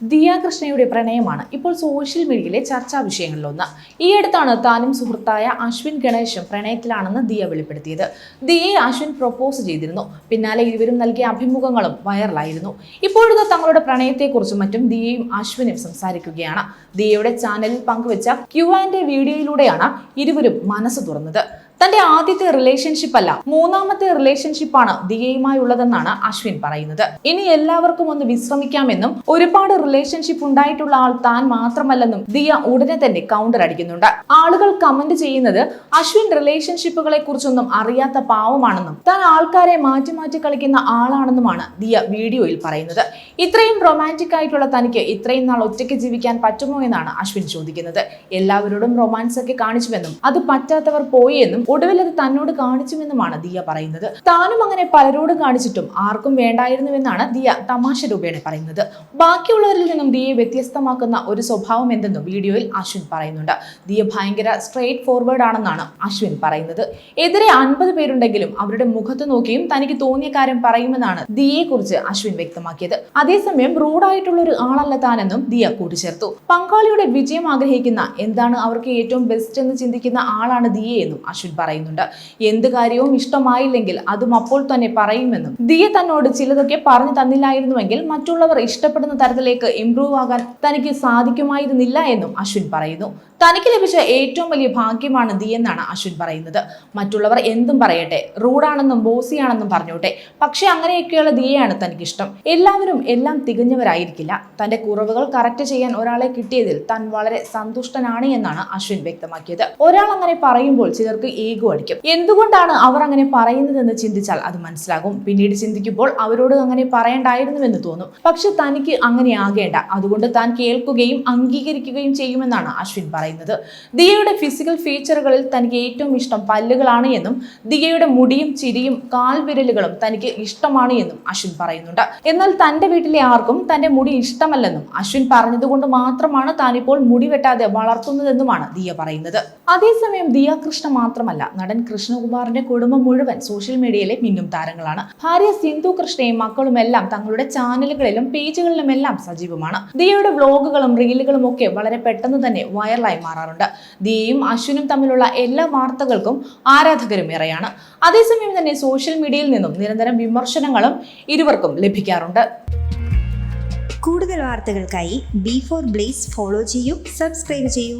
ദിയ കൃഷ്ണയുടെ പ്രണയമാണ് ഇപ്പോൾ സോഷ്യൽ മീഡിയയിലെ ചർച്ചാ വിഷയങ്ങളിലൊന്ന്. ഈ അടുത്താണ് താനും സുഹൃത്തായ അശ്വിൻ ഗണേശും പ്രണയത്തിലാണെന്ന് ദിയ വെളിപ്പെടുത്തിയത്. ദിയെ അശ്വിൻ പ്രൊപ്പോസ് ചെയ്തിരുന്നു. പിന്നാലെ ഇരുവരും നൽകിയ അഭിമുഖങ്ങളും വൈറലായിരുന്നു ഇപ്പോഴത്തെ തങ്ങളുടെ പ്രണയത്തെക്കുറിച്ചും മറ്റും ദിയയും അശ്വിനും സംസാരിക്കുകയാണ്. ദിയയുടെ ചാനലിൽ പങ്കുവച്ച ക്യു ആൻഡ് വീഡിയോയിലൂടെയാണ് ഇരുവരും മനസ്സ് തുറന്നത്. തന്റെ ആദ്യത്തെ റിലേഷൻഷിപ്പ് അല്ല മൂന്നാമത്തെ റിലേഷൻഷിപ്പാണ് ദിയയുമായുള്ളതെന്നാണ് അശ്വിൻ പറയുന്നത്. ഇനി എല്ലാവർക്കും ഒന്ന് വിശ്രമിക്കാമെന്നും ഒരുപാട് റിലേഷൻഷിപ്പ് ഉണ്ടായിട്ടുള്ള ആൾ താൻ മാത്രമല്ലെന്നും ദിയ ഉടനെ തന്നെ കൗണ്ടർ അടിക്കുന്നുണ്ട്. ആളുകൾ കമന്റ് ചെയ്യുന്നത് അശ്വിൻ റിലേഷൻഷിപ്പുകളെ കുറിച്ചൊന്നും അറിയാത്ത പാവമാണെന്നും താൻ ആൾക്കാരെ മാറ്റി മാറ്റി കളിക്കുന്ന ആളാണെന്നുമാണ് ദിയ വീഡിയോയിൽ പറയുന്നത്. ഇത്രയും റൊമാന്റിക് ആയിട്ടുള്ള തനിക്ക് ഇത്രയും നാൾ ഒറ്റയ്ക്ക് ജീവിക്കാൻ പറ്റുമോ എന്നാണ് അശ്വിൻ ചോദിക്കുന്നത്. എല്ലാവരോടും റൊമാൻസ് ഒക്കെ കാണിച്ചുവെന്നും അത് പറ്റാത്തവർ പോയി എന്നും ഒടുവിൽ അത് തന്നോട് കാണിച്ചുമെന്നുമാണ് ദിയ പറയുന്നത്. താനും അങ്ങനെ പലരോട് കാണിച്ചിട്ടും ആർക്കും വേണ്ടായിരുന്നുവെന്നാണ് ദിയ തമാശ രൂപേണ പറയുന്നത്. ബാക്കിയുള്ളവരിൽ നിന്നും ദിയെ വ്യത്യസ്തമാക്കുന്ന ഒരു സ്വഭാവം എന്തെന്നും വീഡിയോയിൽ അശ്വിൻ പറയുന്നുണ്ട്. ദിയ ഭയങ്കര സ്ട്രേറ്റ് ഫോർവേഡ് ആണെന്നാണ് അശ്വിൻ പറയുന്നത്. എതിരെ അൻപത് പേരുണ്ടെങ്കിലും അവരുടെ മുഖത്ത് നോക്കിയും തനിക്ക് തോന്നിയ കാര്യം പറയുമെന്നാണ് ദിയെ കുറിച്ച് അശ്വിൻ വ്യക്തമാക്കിയത്. അതേസമയം റൂഡായിട്ടുള്ള ഒരു ആളല്ല താനെന്നും ദിയ കൂട്ടിച്ചേർത്തു. പങ്കാളിയുടെ വിജയം ആഗ്രഹിക്കുന്ന എന്താണ് അവർക്ക് ഏറ്റവും ബെസ്റ്റ് എന്ന് ചിന്തിക്കുന്ന ആളാണ് ദിയ എന്നും അശ്വിൻ പറയുന്നുണ്ട്. എന്ത് കാര്യവും ഇഷ്ടമായില്ലെങ്കിൽ അതും അപ്പോൾ തന്നെ പറയുമെന്നും. ദിയ തന്നോട് ചിലതൊക്കെ പറഞ്ഞു തന്നില്ലായിരുന്നുവെങ്കിൽ മറ്റുള്ളവർ ഇഷ്ടപ്പെടുന്ന തരത്തിലേക്ക് ഇംപ്രൂവ് ആകാൻ തനിക്ക് സാധിക്കുമായിരുന്നില്ല എന്നും അശ്വിൻ പറയുന്നു. തനിക്ക് ലഭിച്ച ഏറ്റവും വലിയ ഭാഗ്യമാണ് ദി എന്നാണ് അശ്വിൻ പറയുന്നത്. മറ്റുള്ളവർ എന്തും പറയട്ടെ റൂഡാണെന്നും ബോസിയാണെന്നും പറഞ്ഞോട്ടെ പക്ഷെ അങ്ങനെയൊക്കെയുള്ള ദിയെയാണ് തനിക്കിഷ്ടം. എല്ലാവരും എല്ലാം തികഞ്ഞവരായിരിക്കില്ല. തന്റെ കുറവുകൾ കറക്റ്റ് ചെയ്യാൻ ഒരാളെ കിട്ടിയതിൽ താൻ വളരെ സന്തുഷ്ടനാണ് എന്നാണ് അശ്വിൻ വ്യക്തമാക്കിയത്. ഒരാൾ അങ്ങനെ പറയുമ്പോൾ ചിലർക്ക് ഈഗോ അടിക്കും. എന്തുകൊണ്ടാണ് അവർ അങ്ങനെ പറയുന്നതെന്ന് ചിന്തിച്ചാൽ അത് മനസ്സിലാകും. പിന്നീട് ചിന്തിക്കുമ്പോൾ അവരോട് അങ്ങനെ പറയണ്ടായിരുന്നുവെന്ന് തോന്നും. പക്ഷെ തനിക്ക് അങ്ങനെ ആകേണ്ട. അതുകൊണ്ട് താൻ കേൾക്കുകയും അംഗീകരിക്കുകയും ചെയ്യുമെന്നാണ് അശ്വിൻ പറയുന്നത്. ദിയയുടെ ഫിസിക്കൽ ഫീച്ചറുകളിൽ തനിക്ക് ഏറ്റവും ഇഷ്ടം പല്ലുകളാണ് എന്നും ദിയയുടെ മുടിയും ചിരിയും കാൽവിരലുകളും തനിക്ക് ഇഷ്ടമാണ് എന്നും അശ്വിൻ പറയുന്നുണ്ട്. എന്നാൽ തന്റെ വീട്ടിലെ ആർക്കും തന്റെ മുടി ഇഷ്ടമല്ലെന്നും അശ്വിൻ പറഞ്ഞതുകൊണ്ട് മാത്രമാണ് താനിപ്പോൾ മുടി വെട്ടാതെ വളർത്തുന്നതെന്നുമാണ് ദിയ പറയുന്നത്. അതേസമയം ദിയ കൃഷ്ണ മാത്രമല്ല നടൻ കൃഷ്ണകുമാറിന്റെ കുടുംബം മുഴുവൻ സോഷ്യൽ മീഡിയയിലെ മിന്നും താരങ്ങളാണ്. ഭാര്യ സിന്ധു കൃഷ്ണയും മക്കളും എല്ലാം തങ്ങളുടെ ചാനലുകളിലും പേജുകളിലും എല്ലാം സജീവമാണ്. ദിയയുടെ വ്ലോഗുകളും റീലുകളും ഒക്കെ വളരെ പെട്ടെന്ന് തന്നെ വൈറലായി മാറാറുണ്ട് ദിയയും അശ്വിനും തമ്മിലുള്ള എല്ലാ വാർത്തകൾക്കും ആരാധകരും ഏറെയാണ്. അതേസമയം തന്നെ സോഷ്യൽ മീഡിയയിൽ നിന്നും നിരന്തരം വിമർശനങ്ങളും ഇരുവർക്കും ലഭിക്കാറുണ്ട്. കൂടുതൽ വാർത്തകൾക്കായി ബി ഫോർ ബ്ലേസ് ഫോളോ ചെയ്യൂ സബ്സ്ക്രൈബ് ചെയ്യൂ.